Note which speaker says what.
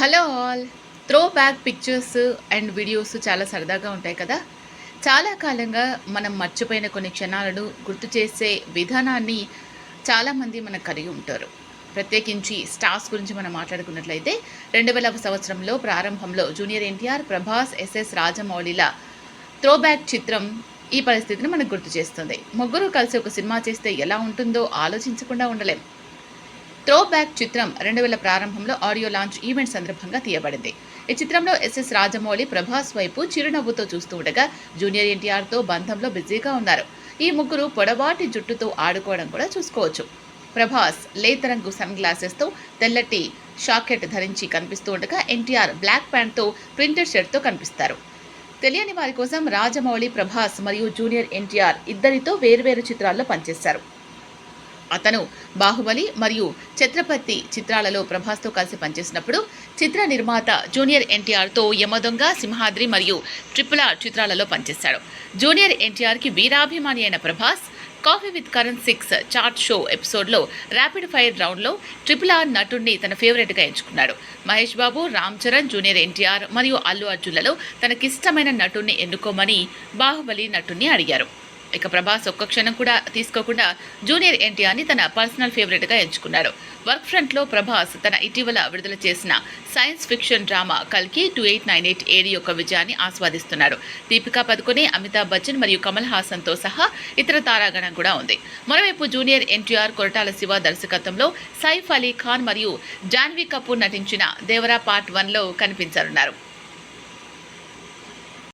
Speaker 1: Hello all. Throwback pictures and videos చాలా సరదాగా ఉంటాయి కదా? చాలా కాలంగా మనం మర్చిపోయిన కొన్ని క్షణాలను గుర్తు చేసే విధానాన్ని చాలామంది మనకు కలిగి ఉంటారు. ప్రత్యేకించి స్టార్స్ గురించి మనం మాట్లాడుకున్నట్లయితే రెండు వేల సంవత్సరంలో ప్రారంభంలో జూనియర్ ఎన్టీఆర్ ప్రభాస్ ఎస్ఎస్ రాజమౌళిల త్రో బ్యాక్ చిత్రం ఈ పరిస్థితిని మనకు గుర్తు చేస్తుంది. ముగ్గురు కలిసి ఒక సినిమా చేస్తే ఎలా ఉంటుందో ఆలోచించకుండా ఉండలేం. త్రో బ్యాక్ చిత్రం రెండు వేల ప్రారంభంలో ఆడియో లాంచ్ ఈవెంట్ సందర్భంగా తీయబడింది. ఈ చిత్రంలో ఎస్ఎస్ రాజమౌళి ప్రభాస్ వైపు చిరునవ్వుతో చూస్తూ ఉండగా జూనియర్ ఎన్టీఆర్తో బంధంలో బిజీగా ఉన్నారు. ఈ ముగ్గురు పొడవాటి జుట్టుతో ఆడుకోవడం కూడా చూసుకోవచ్చు. ప్రభాస్ లేత రంగు సన్ గ్లాసెస్తో తెల్లటి షాకెట్ ధరించి కనిపిస్తూ ఉండగా ఎన్టీఆర్ బ్లాక్ ప్యాంట్తో ప్రింటెడ్ షర్ట్తో కనిపిస్తారు. తెలియని వారి కోసం రాజమౌళి ప్రభాస్ మరియు జూనియర్ ఎన్టీఆర్ ఇద్దరితో వేర్వేరు చిత్రాల్లో పనిచేశారు. అతను బాహుబలి మరియు ఛత్రపతి చిత్రాలలో ప్రభాస్తో కలిసి పనిచేసినప్పుడు చిత్ర నిర్మాత జూనియర్ ఎన్టీఆర్తో యమదొంగ సింహాద్రి మరియు ట్రిపుల్ ఆర్ చిత్రాలలో పనిచేశాడు. జూనియర్ ఎన్టీఆర్కి వీరాభిమాని అయిన Prabhas Koffee with Karan six chat show ఎపిసోడ్లో ర్యాపిడ్ ఫైర్ రౌండ్లో ట్రిపుల్ ఆర్ నటుడిని తన ఫేవరెట్గా ఎంచుకున్నాడు. మహేష్ బాబు రామ్ చరణ్ జూనియర్ ఎన్టీఆర్ మరియు అల్లు అర్జున్లలో తనకిష్టమైన నటుడిని ఎన్నుకోమని బాహుబలి నటుడిని అడిగారు. ఇక ప్రభాస్ ఒక్క క్షణం కూడా తీసుకోకుండా జూనియర్ ఎన్టీఆర్ని తన పర్సనల్ ఫేవరెట్గా ఎంచుకున్నాడు వర్క్ ఫ్రంట్లో ప్రభాస్ తన ఇటీవల విడుదల చేసిన సైన్స్ ఫిక్షన్ డ్రామా కల్కి two eight nine eight AD యొక్క విజయాన్ని ఆస్వాదిస్తున్నాడు దీపికా పదుకొని అమితాబ్ బచ్చన్ మరియు కమల్ హాసన్తో సహా ఇతర తారాగణం కూడా ఉంది. మరోవైపు జూనియర్ ఎన్టీఆర్ కొరటాల శివ దర్శకత్వంలో సైఫ్ అలీ ఖాన్ మరియు జాన్వీ కపూర్ నటించిన దేవరా పార్ట్ వన్లో కనిపించనున్నారు.